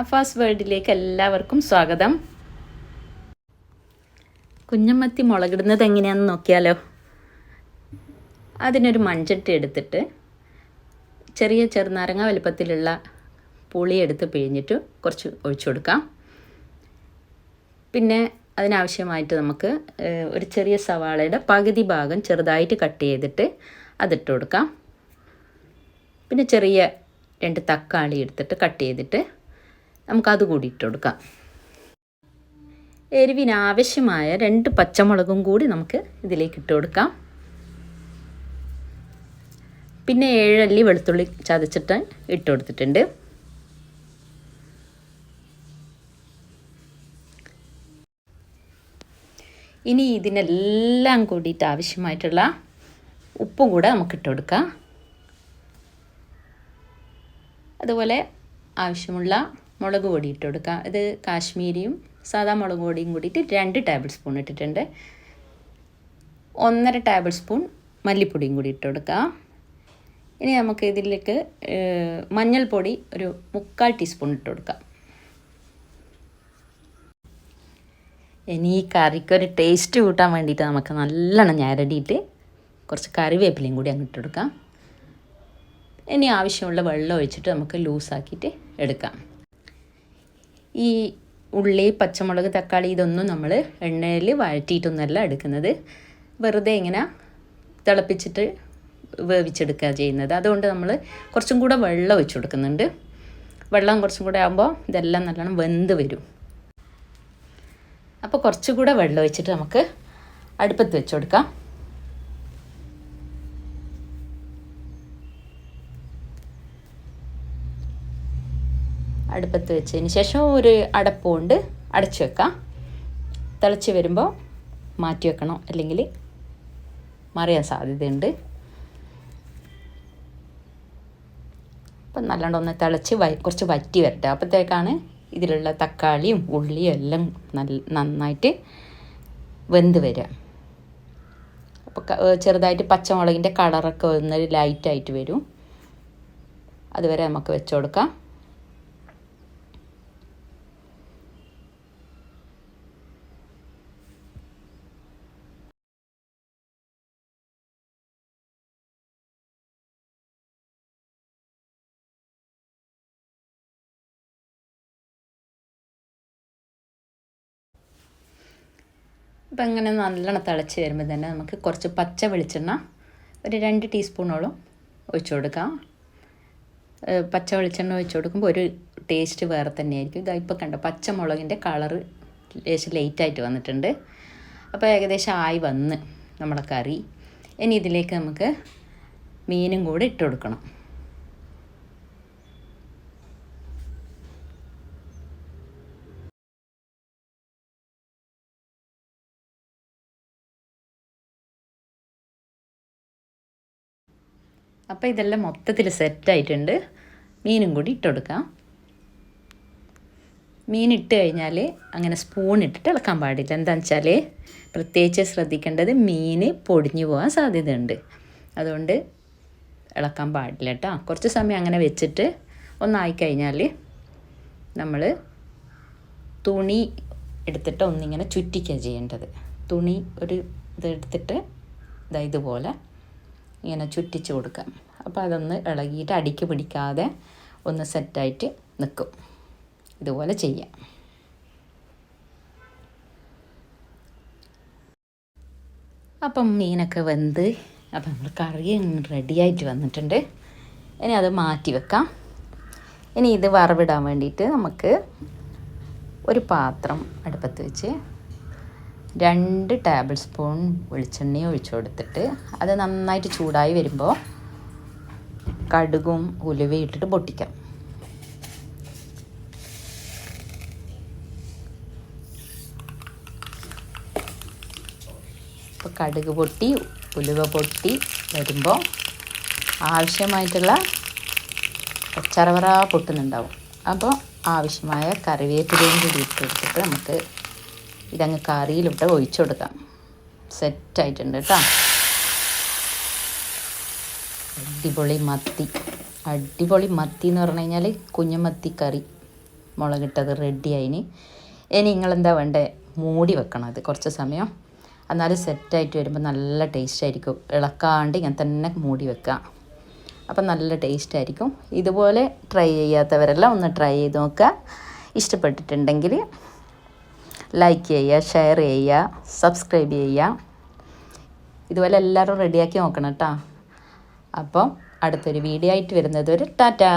അഫാസ് വേൾഡിലേക്ക് എല്ലാവർക്കും സ്വാഗതം. കുഞ്ഞമ്മത്തി മുളകിടുന്നത് എങ്ങനെയാണെന്ന് നോക്കിയാലോ? അതിനൊരു മൺചട്ടി എടുത്തിട്ട് ചെറിയ ചെറുനാരങ്ങ വലുപ്പത്തിലുള്ള പുളി എടുത്ത് പിഴിഞ്ഞിട്ട് കുറച്ച് ഒഴിച്ചു കൊടുക്കാം. പിന്നെ അതിനാവശ്യമായിട്ട് നമുക്ക് ഒരു ചെറിയ സവാളയുടെ പകുതി ഭാഗം ചെറുതായിട്ട് കട്ട് ചെയ്തിട്ട് അതിട്ട് കൊടുക്കാം. പിന്നെ ചെറിയ രണ്ട് തക്കാളി എടുത്തിട്ട് കട്ട് ചെയ്തിട്ട് നമുക്കത് കൂടി ഇട്ട് കൊടുക്കാം രണ്ട് പച്ചമുളകും കൂടി നമുക്ക് ഇതിലേക്ക് ഇട്ട് കൊടുക്കാം പിന്നെ ഏഴല്ലി വെളുത്തുള്ളി ചതച്ചിട്ട് ഇട്ട് കൊടുത്തിട്ടുണ്ട് ഇനി ഇതിനെല്ലാം കൂടിയിട്ട് ആവശ്യമായിട്ടുള്ള ഉപ്പും കൂടെ നമുക്ക് ഇട്ട് കൊടുക്കാം അതുപോലെ ആവശ്യമുള്ള മുളക് പൊടി ഇട്ട് കൊടുക്കുക ഇത് കാശ്മീരിയും സാധാ മുളക് പൊടിയും കൂടിയിട്ട് രണ്ട് ടേബിൾ സ്പൂൺ ഇട്ടിട്ടുണ്ട്. ഒന്നര ടേബിൾ സ്പൂൺ മല്ലിപ്പൊടിയും കൂടി ഇട്ട് കൊടുക്കുക ഇനി നമുക്ക് ഇതിലേക്ക് മഞ്ഞൾപ്പൊടി ഒരു മുക്കാൽ ടീസ്പൂൺ ഇട്ട് കൊടുക്കാം. ഇനി ഈ കറിക്ക് ഒരു ടേസ്റ്റ് കൂട്ടാൻ വേണ്ടിയിട്ട് നമുക്ക് നല്ലോണം ഞരടിയിട്ട് കുറച്ച് കറിവേപ്പിലയും കൂടി അങ്ങ് കൊടുക്കാം. ഇനി ആവശ്യമുള്ള വെള്ളം ഒഴിച്ചിട്ട് നമുക്ക് ലൂസാക്കിയിട്ട് എടുക്കാം. ഈ ഉള്ളി പച്ചമുളക് തക്കാളി ഇതൊന്നും നമ്മൾ എണ്ണയിൽ വഴറ്റിയിട്ടൊന്നുമല്ല എടുക്കുന്നത്. വെറുതെ ഇങ്ങനെ തിളപ്പിച്ചിട്ട് വേവിച്ചെടുക്കുക ചെയ്യുന്നത്. അതുകൊണ്ട് നമ്മൾ കുറച്ചും കൂടെ വെള്ളം ഒഴിച്ചു കൊടുക്കുന്നുണ്ട്. വെള്ളം കുറച്ചും കൂടെ ആകുമ്പോൾ ഇതെല്ലാം നല്ലോണം വെന്ത് വരും. അപ്പോൾ കുറച്ചും കൂടെ വെള്ളം ഒഴിച്ചിട്ട് നമുക്ക് അടുപ്പത്ത് വെച്ച് കൊടുക്കാം. അടുപ്പത്ത് വെച്ചതിന് ശേഷം ഒരു അടപ്പ് കൊണ്ട് അടച്ചു വെക്കാം. തിളച്ച് വരുമ്പോൾ മാറ്റി വെക്കണം. അല്ലെങ്കിൽ മറിയാൻ സാധ്യതയുണ്ട്. അപ്പം നല്ലോണം ഒന്ന് തിളച്ച് വ കുറച്ച് വറ്റി വരട്ടെ. അപ്പോഴത്തേക്കാണ് ഇതിലുള്ള തക്കാളിയും ഉള്ളിയും എല്ലാം നല്ല നന്നായിട്ട് വെന്ത് വരിക അപ്പോൾ ചെറുതായിട്ട് പച്ചമുളകിന്റെ കളറൊക്കെ ഒന്ന് ലൈറ്റായിട്ട് വരും. അതുവരെ നമുക്ക് വെച്ചു കൊടുക്കാം. അപ്പം ഇങ്ങനെ നല്ലോണം തിളച്ച് വരുമ്പോൾ തന്നെ നമുക്ക് കുറച്ച് പച്ച വെളിച്ചെണ്ണ ഒരു രണ്ട് ടീസ്പൂണോളം ഒഴിച്ചു കൊടുക്കാം. പച്ച വെളിച്ചെണ്ണ ഒഴിച്ചു കൊടുക്കുമ്പോൾ ഒരു ടേസ്റ്റ് വേറെ തന്നെയായിരിക്കും. ഇതാ ഇപ്പോൾ കണ്ടോ പച്ചമുളകിന്റെ കളറ് ലേശം ലേറ്റായിട്ട് വന്നിട്ടുണ്ട്. അപ്പോൾ ഏകദേശം ആയി വന്ന് നമ്മുടെ കറി. ഇനി ഇതിലേക്ക് നമുക്ക് മീനും കൂടി ഇട്ട് കൊടുക്കണം. അപ്പോൾ ഇതെല്ലാം മൊത്തത്തിൽ സെറ്റായിട്ടുണ്ട് മീനും കൂടി ഇട്ട് കൊടുക്കാം മീൻ ഇട്ട് കഴിഞ്ഞാൽ അങ്ങനെ സ്പൂൺ ഇട്ടിട്ട് ഇളക്കാൻ പാടില്ല. എന്താണെന്ന് വെച്ചാൽ പ്രത്യേകിച്ച് ശ്രദ്ധിക്കേണ്ടത് മീൻ പൊടിഞ്ഞു പോകാൻ സാധ്യതയുണ്ട്. അതുകൊണ്ട് ഇളക്കാൻ പാടില്ല കേട്ടോ. കുറച്ച് സമയം അങ്ങനെ വെച്ചിട്ട് ഒന്നായി കഴിഞ്ഞാൽ നമ്മൾ തുണി എടുത്തിട്ട് ഒന്നിങ്ങനെ ചുറ്റിക്കുക ചെയ്യേണ്ടത്. തുണി ഒരു ഇതെടുത്തിട്ട് ഇതാ ഇതുപോലെ ഇങ്ങനെ ചുറ്റിച്ച് കൊടുക്കാം അപ്പോൾ അതൊന്ന് ഇളകിയിട്ട് അടിക്ക് പിടിക്കാതെ ഒന്ന് സെറ്റായിട്ട് നിൽക്കും. ഇതുപോലെ ചെയ്യാം. അപ്പം മീനൊക്കെ വെന്ത് അപ്പം നമ്മൾ കറി റെഡിയായിട്ട് വന്നിട്ടുണ്ട്. ഇനി അത് മാറ്റി വെക്കാം. ഇനി ഇത് വറവിടാൻ വേണ്ടിയിട്ട് നമുക്ക് ഒരു പാത്രം അടുപ്പത്ത് വെച്ച് രണ്ട് ടേബിൾ സ്പൂൺ വെളിച്ചെണ്ണ ഒഴിച്ചു കൊടുത്തിട്ട് അത് നന്നായിട്ട് ചൂടായി വരുമ്പോൾ കടുകും ഉലുവയും ഇട്ടിട്ട് പൊട്ടിക്കാം. ഇപ്പോൾ കടുക് പൊട്ടി ഉലുവ പൊട്ടി വരുമ്പോൾ ആവശ്യമായിട്ടുള്ള ചറവറ പൊട്ടുന്നുണ്ടാവും. അപ്പോൾ ആവശ്യമായ കറിവേപ്പിലയും കൂടി ഇട്ട് കൊടുത്തിട്ട് നമുക്ക് ഇതങ്ങ് കറിയിലിട്ട് ഒഴിച്ചു കൊടുക്കാം. സെറ്റായിട്ടുണ്ട് കേട്ടോ. അടിപൊളി മത്തി. അടിപൊളി മത്തി എന്ന് പറഞ്ഞു കഴിഞ്ഞാൽ കുഞ്ഞമത്തി കറി. മുളകിട്ടത് റെഡി ആയിന്. ഇനി നിങ്ങളെന്താ വേണ്ടേ? മൂടി വെക്കണം അത് കുറച്ച് സമയം. എന്നാലും സെറ്റായിട്ട് വരുമ്പോൾ നല്ല ടേസ്റ്റ് ആയിരിക്കും. ഇളക്കാണ്ട് ഇങ്ങനെ തന്നെ മൂടി വെക്കുക. അപ്പം നല്ല ടേസ്റ്റ് ആയിരിക്കും. ഇതുപോലെ ട്രൈ ചെയ്യാത്തവരെല്ലാം ഒന്ന് ട്രൈ ചെയ്ത് നോക്കുക. ഇഷ്ടപ്പെട്ടിട്ടുണ്ടെങ്കിൽ ലൈക്ക് ചെയ്യുക ഷെയർ ചെയ്യുക സബ്സ്ക്രൈബ് ചെയ്യുക. ഇതുപോലെ എല്ലാവരും റെഡിയാക്കി നോക്കണം കേട്ടോ അപ്പം അടുത്തൊരു വീഡിയോ ആയിട്ട് വരുന്നത് ഒരു ടാറ്റാ.